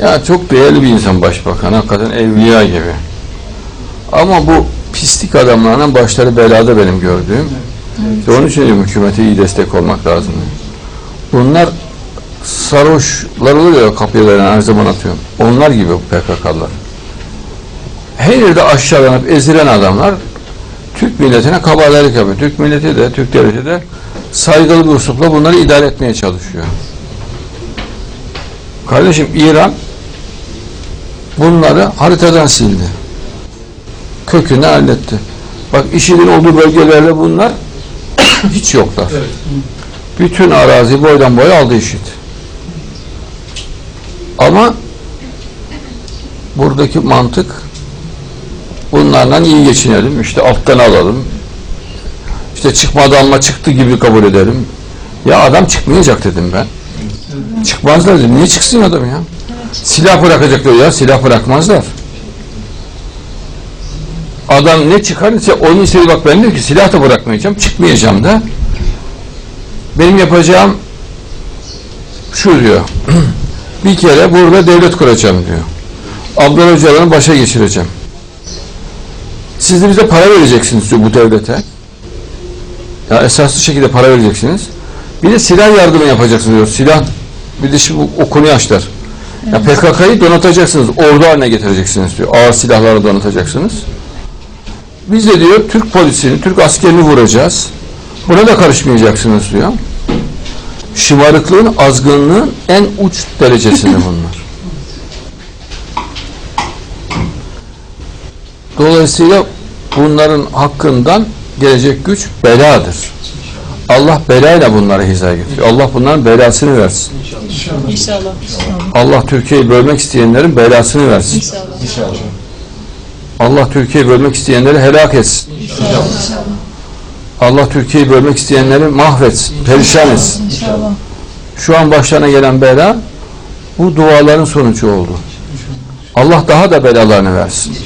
Ya çok değerli bir insan başbakan. Hakikaten evliya gibi. Ama bu pislik adamlarının başları belada benim gördüğüm. İşte onun için diyorum, hükümete iyi destek olmak lazım. Bunlar sarhoşlar oluyor ya kapıya dayanan her zaman atıyorum. Onlar gibi bu PKK'lar. Her yerde aşağılanıp ezilen adamlar Türk milletine kabalarlık yapıyor. Türk milleti de, Türk devleti de saygılı bir uslupla bunları idare etmeye çalışıyor. Kardeşim İran bunları haritadan sildi. Kökünü halletti. Bak IŞİD'in olduğu bölgelerde bunlar hiç yoklar. Bütün arazi boydan boya aldı IŞİD. Ama buradaki mantık bunlarla iyi geçinelim. İşte alttan alalım. İşte çıkmadı ama çıktı gibi kabul edelim. Ya adam çıkmayacak dedim ben. Çıkmazlar dedim. Niye çıksın adam ya? Silah bırakacaklar ya. Silah bırakmazlar. Adam ne çıkarırsa onun istediği bak ben diyor ki silah da bırakmayacağım. Çıkmayacağım da. Benim yapacağım şu diyor. bir kere burada devlet kuracağım diyor. Abdullah Öcalan'ı başa geçireceğim. Siz de bize para vereceksiniz diyor bu devlete. Ya esaslı şekilde para vereceksiniz. Bir de silah yardımı yapacaksınız diyor. Silah bir de şimdi o konuyu açtılar. Ya PKK'yı donatacaksınız. Ordu haline getireceksiniz diyor. Ağır silahları donatacaksınız. Biz de diyor Türk polisini, Türk askerini vuracağız. Buna da karışmayacaksınız diyor. Şımarıklığın, azgınlığın en uç derecesinde bunlar. Dolayısıyla bunların hakkından gelecek güç beladır. Allah belayla bunlara hizaya getiriyor. Allah bunların belasını versin. İnşallah. Allah Türkiye'yi bölmek isteyenlerin belasını versin. İnşallah. Allah Türkiye'yi bölmek isteyenleri helak etsin. Allah Türkiye'yi bölmek isteyenleri mahvetsin, perişan etsin. İnşallah. Şu an başlarına gelen bela bu duaların sonucu oldu. Allah daha da belalarını versin.